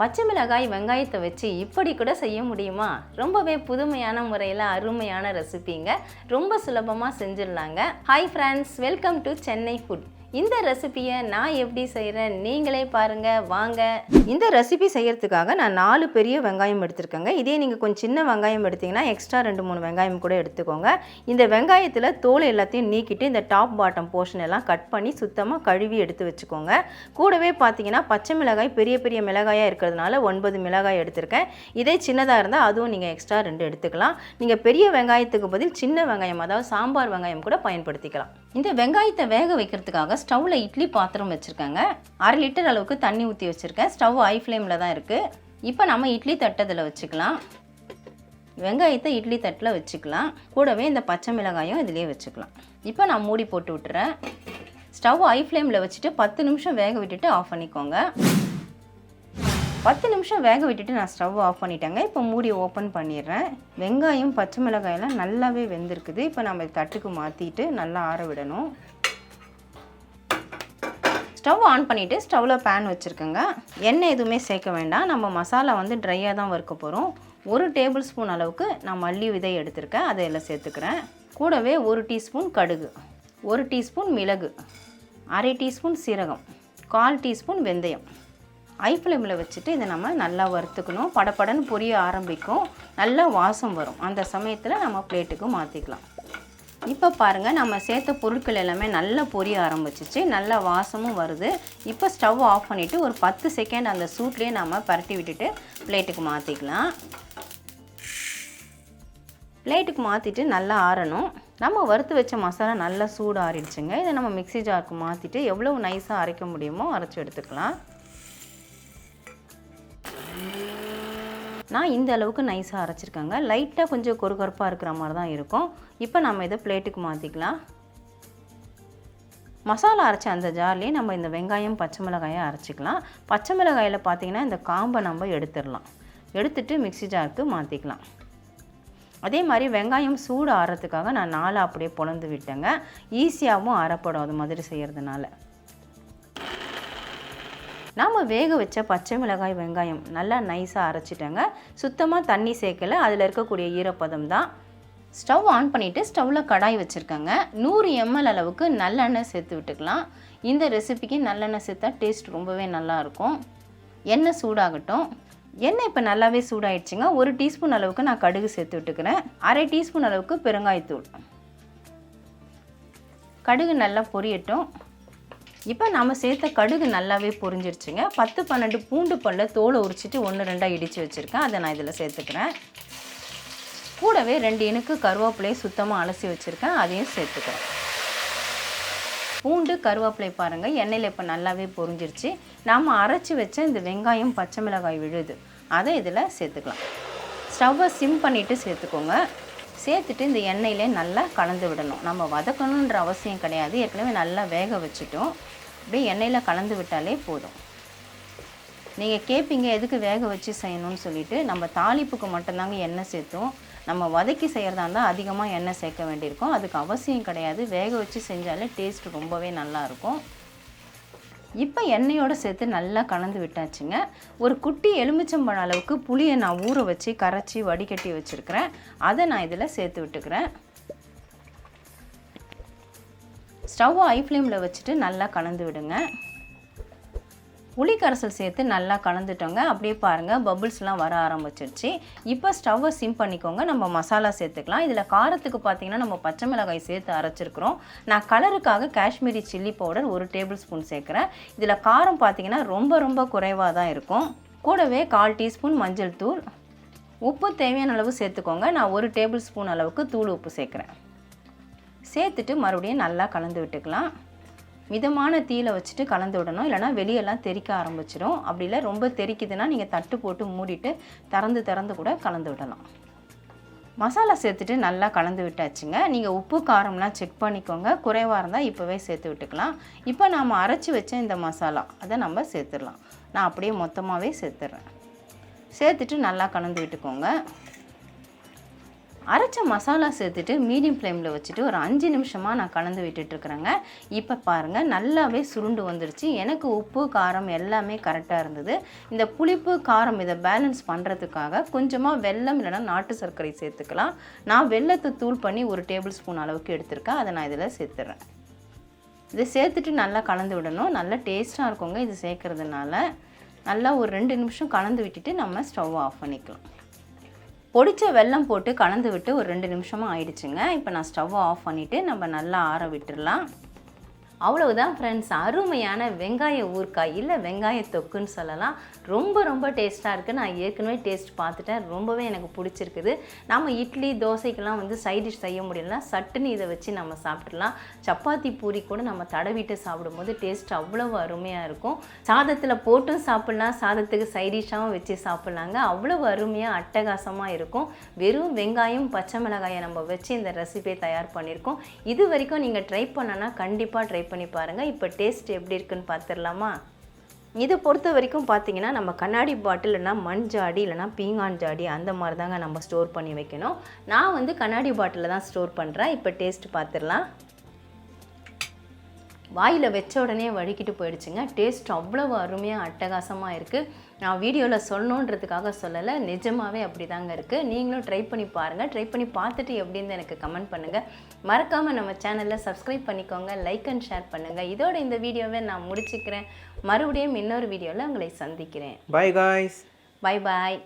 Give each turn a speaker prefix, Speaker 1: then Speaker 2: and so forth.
Speaker 1: பச்சை மிளகாய் வெங்காயத்தை வச்சு இப்படி கூட செய்ய முடியுமா? ரொம்பவே புதுமையான முறையில் அருமையான ரெசிபிங்க ரொம்ப சுலபமாக செஞ்சிடலாங்க. Hi friends welcome to Chennai food இந்த ரெசிபியை நான் எப்படி செய்கிறேன் நீங்களே பாருங்கள் வாங்க. இந்த ரெசிபி செய்கிறதுக்காக நான் நாலு பெரிய வெங்காயம் எடுத்திருக்கேங்க. இதே நீங்கள் கொஞ்சம் சின்ன வெங்காயம் எடுத்தீங்கன்னா எக்ஸ்ட்ரா ரெண்டு மூணு வெங்காயம் கூட எடுத்துக்கோங்க. இந்த வெங்காயத்தில் தோல் எல்லாத்தையும் நீக்கிட்டு இந்த டாப் பாட்டம் போர்ஷன் எல்லாம் கட் பண்ணி சுத்தமாக கழுவி எடுத்து வச்சுக்கோங்க. கூடவே பார்த்தீங்கன்னா பச்சை மிளகாய் பெரிய பெரிய மிளகாயாக இருக்கிறதுனால ஒன்பது மிளகாய் எடுத்திருக்கேன். இதே சின்னதாக இருந்தால் அதுவும் நீங்கள் எக்ஸ்ட்ரா ரெண்டு எடுத்துக்கலாம். நீங்கள் பெரிய வெங்காயத்துக்கு பதில் சின்ன வெங்காயம் அதாவது சாம்பார் வெங்காயம் கூட பயன்படுத்திக்கலாம். இந்த வெங்காயத்தை வேக வைக்கிறதுக்காக ஸ்டவ்வில் இட்லி பாத்திரம் வச்சுருக்கேங்க. அரை லிட்டர் அளவுக்கு தண்ணி ஊற்றி வச்சுருக்கேன். ஸ்டவ் ஹை ஃப்ளேமில் தான் இருக்குது இப்போ நம்ம இட்லி தட்டதில் வச்சுக்கலாம். வெங்காயத்தை இட்லி தட்டில் வச்சுக்கலாம். கூடவே இந்த பச்சை மிளகாயும் இதிலே வச்சுக்கலாம். இப்போ நான் மூடி போட்டு விட்டுறேன். ஸ்டவ் ஹை ஃப்ளேமில் வச்சுட்டு பத்து நிமிஷம் வேக விட்டுட்டு ஆஃப் பண்ணிக்கோங்க. பத்து நிமிஷம் வேக விட்டுட்டு நான் ஸ்டவ் ஆஃப் பண்ணிட்டேங்க. இப்போ மூடி ஓப்பன் பண்ணிடுறேன். வெங்காயம் பச்சை மிளகாயெல்லாம் நல்லாவே வெந்திருக்குது. இப்போ நம்ம தட்டுக்கு மாற்றிட்டு நல்லா ஆற விடணும். ஸ்டவ் ஆன் பண்ணிவிட்டு ஸ்டவ்வில் பேன் வச்சுருக்கேங்க. எண்ணெய் எதுவுமே சேர்க்க வேண்டாம். நம்ம மசாலா வந்து ட்ரையாக தான் வறுக்க போகிறோம் ஒரு டேபிள் ஸ்பூன் அளவுக்கு நான் மல்லி விதை எடுத்திருக்கேன். அதை எல்லாம் சேர்த்துக்கிறேன். கூடவே ஒரு டீஸ்பூன் கடுகு ஒரு டீஸ்பூன் மிளகு அரை டீஸ்பூன் சீரகம் கால் டீஸ்பூன் வெந்தயம். ஐ ஃப்ளேமில் வச்சுட்டு இதை நம்ம நல்லா வறுத்துக்கணும். படப்படன்னு பொரிய ஆரம்பிக்கும். நல்லா வாசம் வரும். அந்த சமயத்தில் நம்ம பிளேட்டுக்கு மாற்றிக்கலாம் இப்போ பாருங்கள் நம்ம சேர்த்த பொருட்கள் எல்லாமே நல்லா பொரிய ஆரம்பிச்சிச்சு. நல்லா வாசமும் வருது. இப்போ ஸ்டவ் ஆஃப் பண்ணிவிட்டு ஒரு பத்து செகண்ட் அந்த சூட்லேயே நம்ம பரட்டி விட்டுட்டு பிளேட்டுக்கு மாற்றிக்கலாம் பிளேட்டுக்கு மாற்றிட்டு நல்லா ஆறணும். நம்ம வறுத்து வச்ச மசாலா நல்லா சூடு ஆறிடுச்சுங்க இதை நம்ம மிக்ஸி ஜாருக்கு மாற்றிட்டு எவ்வளோ நைஸாக அரைக்க முடியுமோ அரைச்சி எடுத்துக்கலாம். நான் இந்த அளவுக்கு நைஸாக அரைச்சிருக்கேங்க. லைட்டாக கொஞ்சம் கொறுகொறுப்பாக இருக்கிற மாதிரி தான் இருக்கும். இப்போ நம்ம இதை பிளேட்டுக்கு மாற்றிக்கலாம் மசாலா அரைச்ச அந்த ஜார்லேயே நம்ம இந்த வெங்காயம் பச்சை மிளகாயை அரைச்சிக்கலாம். பச்சை மிளகாயில் பார்த்தீங்கன்னா இந்த காம்பை நம்ம எடுத்துடலாம். எடுத்துட்டு மிக்ஸி ஜாருக்கு மாற்றிக்கலாம் அதே மாதிரி வெங்காயம் சூடு ஆறுறதுக்காக நான் நாளாக அப்படியே பொழந்து விட்டேங்க. ஈஸியாகவும் அரைப்படும். அது மாதிரி செய்கிறதுனால நாம் வேக வச்ச பச்சை மிளகாய் வெங்காயம் நல்லா நைஸாக அரைச்சிட்டேங்க. சுத்தமாக தண்ணி சேர்க்கல. அதில் இருக்கக்கூடிய ஈரப்பதம் தான். ஸ்டவ் ஆன் பண்ணிவிட்டு ஸ்டவ்வில் கடாய் வச்சுருக்கேங்க. நூறு எம்எல் அளவுக்கு நல்லெண்ணெய் சேர்த்து விட்டுக்கலாம். இந்த ரெசிபிக்கு நல்லெண்ணெய் சேர்த்தா டேஸ்ட் ரொம்பவே நல்லாயிருக்கும். எண்ணெய் சூடாகட்டும். எண்ணெய் இப்போ நல்லாவே சூடாயிடுச்சுங்க. ஒரு டீஸ்பூன் அளவுக்கு நான் கடுகு சேர்த்து விட்டுக்கிறேன். அரை டீஸ்பூன் அளவுக்கு பெருங்காயத்தூள். கடுகு நல்லா பொரியட்டும். இப்போ நம்ம சேர்த்த கடுகு நல்லாவே பொரிஞ்சிருச்சுங்க. பத்து பன்னெண்டு பூண்டு பல்ல தோலை உரிச்சிட்டு ஒன்று ரெண்டாக இடித்து வச்சுருக்கேன். அதை நான் இதில் சேர்த்துக்கிறேன். கூடவே ரெண்டு இனுக்கு கருவேப்பிலையை சுத்தமாக அலசி வச்சுருக்கேன். அதையும் சேர்த்துக்கிறேன். பூண்டு கருவேப்பிலை பாருங்கள் எண்ணெயில் இப்போ நல்லாவே பொரிஞ்சிருச்சு. நாம் அரைச்சி வச்ச இந்த வெங்காயம் பச்சை மிளகாய் விழுது. அதை இதில் சேர்த்துக்கலாம். ஸ்டவ்வை சிம் பண்ணிவிட்டு சேர்த்துக்கோங்க. சேர்த்துட்டு இந்த எண்ணெயிலே நல்லா கலந்து விடணும். நம்ம வதக்கணுன்ற அவசியம் கிடையாது. ஏற்கனவே நல்லா வேக வச்சுட்டோம். அப்படியே எண்ணெயில் கலந்து விட்டாலே போதும். நீங்கள் கேட்பீங்க எதுக்கு வேக வச்சு செய்யணும்னு சொல்லிட்டு. நம்ம தாளிப்புக்கு மட்டும்தாங்க எண்ணெய் சேர்த்தோம். நம்ம வதக்கி செய்கிறதா இருந்தால் அதிகமாக எண்ணெய் சேர்க்க வேண்டியிருக்கும். அதுக்கு அவசியம் கிடையாது. வேக வச்சு செஞ்சாலே டேஸ்ட் ரொம்பவே நல்லாயிருக்கும் இப்போ எண்ணெயோடு சேர்த்து நல்லா கலந்து விட்டாச்சுங்க. ஒரு குட்டி எலுமிச்சம்பழம் அளவுக்கு புளியை நான் ஊற வச்சு கரைச்சி வடிகட்டி வச்சுருக்கிறேன். அதை நான் இதில் சேர்த்து விட்டுக்கிறேன். ஸ்டவ் ஐ ஃப்ளேமில் வச்சுட்டு நல்லா கலந்து விடுங்க. புளி கரைசல் சேர்த்து நல்லா கலந்துட்டோங்க. அப்படியே பாருங்கள் பபுள்ஸ்லாம் வர ஆரம்பிச்சிருச்சு. இப்போ ஸ்டவ்வை சிம் பண்ணிக்கோங்க. நம்ம மசாலா சேர்த்துக்கலாம். இதில் காரத்துக்கு பார்த்தீங்கன்னா நம்ம பச்சை மிளகாய் சேர்த்து அரைச்சிருக்கிறோம். நான் கலருக்காக காஷ்மீரி சில்லி பவுடர் ஒரு டேபிள் ஸ்பூன் சேர்க்குறேன். இதில் காரம் பார்த்தீங்கன்னா ரொம்ப ரொம்ப குறைவாக தான் இருக்கும். கூடவே கால் டீஸ்பூன் மஞ்சள் தூள். உப்பு தேவையான அளவு சேர்த்துக்கோங்க. நான் ஒரு டேபிள் ஸ்பூன் அளவுக்கு தூள் உப்பு சேர்க்குறேன். சேர்த்துட்டு மறுபடியும் நல்லா கலந்து விட்டுக்கலாம். மிதமான தீயில வச்சுட்டு கலந்து விடணும். இல்லைனா வெளியெல்லாம் தெறிக்க ஆரம்பிச்சிடும் அப்படி இல்லை ரொம்ப தெறிக்குதுன்னா நீங்கள் தட்டு போட்டு மூடிட்டு திறந்து திறந்து கூட கலந்து விடலாம். மசாலா சேர்த்துட்டு நல்லா கலந்து விட்டாச்சுங்க. நீங்கள் உப்பு காரம்லாம் செக் பண்ணிக்கோங்க. குறைவாக இருந்தால் இப்போவே சேர்த்து விட்டுக்கலாம். இப்போ நாம் அரைச்சி வச்ச இந்த மசாலா அதை நம்ம சேர்த்துடலாம். நான் அப்படியே மொத்தமாகவே சேர்த்துட்றேன் சேர்த்துட்டு நல்லா கலந்து விட்டுக்கோங்க. அரைச்ச மசாலா சேர்த்துட்டு மீடியம் ஃப்ளேமில் வச்சுட்டு ஒரு அஞ்சு நிமிஷமாக நான் கலந்து விட்டுட்ருக்குறேங்க இப்போ பாருங்கள் நல்லாவே சுருண்டு வந்துருச்சு. எனக்கு உப்பு காரம் எல்லாமே கரெக்டாக இருந்தது. இந்த புளிப்பு காரம் இதை பேலன்ஸ் பண்ணுறதுக்காக கொஞ்சமாக வெல்லம் இல்லைன்னா நாட்டு சர்க்கரை சேர்த்துக்கலாம். நான் வெல்லத்தை தூள் பண்ணி ஒரு டேபிள் ஸ்பூன் அளவுக்கு எடுத்திருக்கேன். அதை நான் இதில் சேர்த்துறேன். இதை சேர்த்துட்டு நல்லா கலந்து விடணும். நல்லா டேஸ்ட்டாக இருக்குங்க இது சேர்க்கறதுனால. நல்லா ஒரு ரெண்டு நிமிஷம் கலந்து விட்டுட்டு நம்ம ஸ்டவ் ஆஃப் பண்ணிக்கலாம். பொடிச்ச வெல்லம் போட்டு கலந்து விட்டு ஒரு ரெண்டு நிமிஷமாக ஆயிடுச்சுங்க. இப்போ நான் ஸ்டவ் ஆஃப் பண்ணிவிட்டு நம்ம நல்லா ஆற விட்டுடலாம் அவ்வளவுதான் ஃப்ரெண்ட்ஸ் அருமையான வெங்காய ஊறுக்காய் இல்லை வெங்காய தொக்குன்னு சொல்லலாம். ரொம்ப ரொம்ப டேஸ்ட்டாக இருக்குது நான் ஏற்கனவே டேஸ்ட் பார்த்துட்டேன். ரொம்பவே எனக்கு பிடிச்சிருக்குது. நம்ம இட்லி தோசைக்கெல்லாம் வந்து சைட் டிஷ் செய்ய முடியலனா சட்டுன்னு இதை வச்சு நம்ம சாப்பிட்றலாம் சப்பாத்தி பூரி கூட நம்ம தடவிட்டு சாப்பிடும்போது டேஸ்ட் அவ்வளவு அருமையாக இருக்கும். சாதத்தில் போட்டும் சாப்பிட்லாம். சாதத்துக்கு சைட் டிஷ்ஷாகவும் வச்சு சாப்பிட்லாங்க. அவ்வளவு அருமையாக அட்டகாசமாக இருக்கும். வெறும் வெங்காயம் பச்சை மிளகாயை நம்ம வச்சு இந்த ரெசிபியை தயார் பண்ணியிருக்கோம். இது வரைக்கும் நீங்கள் ட்ரை பண்ணனா கண்டிப்பாக ட்ரை பண்ணி பாருங்கள் இப்போ டேஸ்ட் எப்படி இருக்குன்னு பார்த்துடலாமா இதை பொறுத்த வரைக்கும் பார்த்தீங்கன்னா நம்ம கண்ணாடி பாட்டில் இல்லைனா மண் ஜாடி இல்லைனா பீங்கான் ஜாடி அந்த மாதிரி தாங்க நம்ம ஸ்டோர் பண்ணி வைக்கணும். நான் வந்து கண்ணாடி பாட்டிலில் தான் ஸ்டோர் பண்ணுறேன் இப்போ டேஸ்ட் பார்த்துடலாம் வாயில் வச்ச உடனே வழுக்கிட்டு போயிடுச்சுங்க. டேஸ்ட் அவ்வளவு அருமையாக அட்டகாசமாக இருக்குது நான் வீடியோவில் சொல்லணுன்றதுக்காக சொல்லலை. நிஜமாகவே அப்படி தாங்க இருக்குது நீங்களும் ட்ரை பண்ணி பாருங்கள் ட்ரை பண்ணி பார்த்துட்டு எப்படின்னு எனக்கு கமெண்ட் பண்ணுங்கள் மறக்காமல் நம்ம சேனலில் சப்ஸ்கிரைப் பண்ணிக்கோங்க. லைக் அண்ட் ஷேர் பண்ணுங்கள் இதோட இந்த வீடியோவை நான் முடிச்சுக்கிறேன். மறுபடியும் இன்னொரு வீடியோவில் உங்களை சந்திக்கிறேன்.
Speaker 2: Bye guys.
Speaker 1: Bye bye